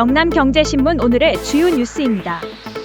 영남경제신문 오늘의 주요 뉴스입니다.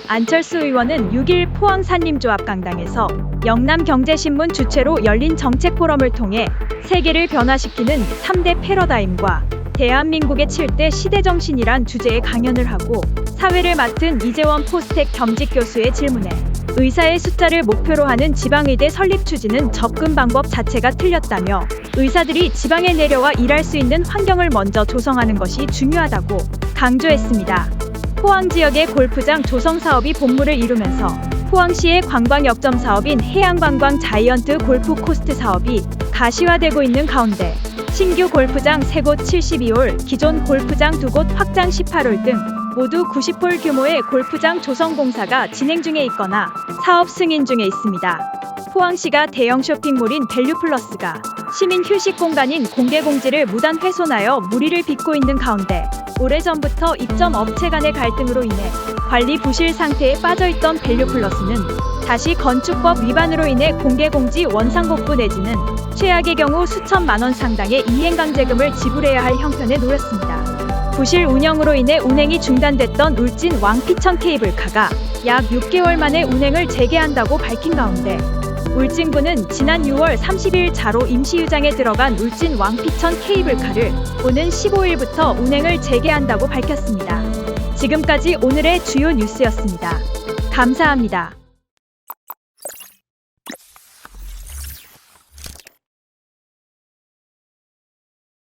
안철수 의원은 6일 포항 산림조합 강당에서 영남경제신문 주최로 열린 정책 포럼을 통해 세계를 변화시키는 3대 패러다임과 대한민국의 7대 시대정신이란 주제의 강연을 하고 사회를 맡은 이재원 포스텍 겸직 교수의 질문에 의사의 숫자를 목표로 하는 지방의대 설립 추진은 접근 방법 자체가 틀렸다며 의사들이 지방에 내려와 일할 수 있는 환경을 먼저 조성하는 것이 중요하다고 강조했습니다. 포항 지역의 골프장 조성 사업이 본물을 이루면서 포항시의 관광 역점 사업인 해양관광 자이언트 골프 코스트 사업이 가시화되고 있는 가운데 신규 골프장 3곳 72홀, 기존 골프장 2곳 확장 18홀 등 모두 90홀 규모의 골프장 조성 공사가 진행 중에 있거나 사업 승인 중에 있습니다. 포항시가 대형 쇼핑몰인 밸류플러스가 시민 휴식 공간인 공개 공지를 무단 훼손하여 무리를 빚고 있는 가운데 오래전부터 입점 업체 간의 갈등으로 인해 관리 부실 상태에 빠져있던 밸류플러스는 다시 건축법 위반으로 인해 공개공지 원상복구 내지는 최악의 경우 수천만 원 상당의 이행강제금을 지불해야 할 형편에 놓였습니다. 부실 운영으로 인해 운행이 중단됐던 울진 왕피천 케이블카가 약 6개월 만에 운행을 재개한다고 밝힌 가운데 울진군은 지난 6월 30일 자로 임시유장에 들어간 울진 왕피천 케이블카를 오는 15일부터 운행을 재개한다고 밝혔습니다. 지금까지 오늘의 주요 뉴스였습니다. 감사합니다.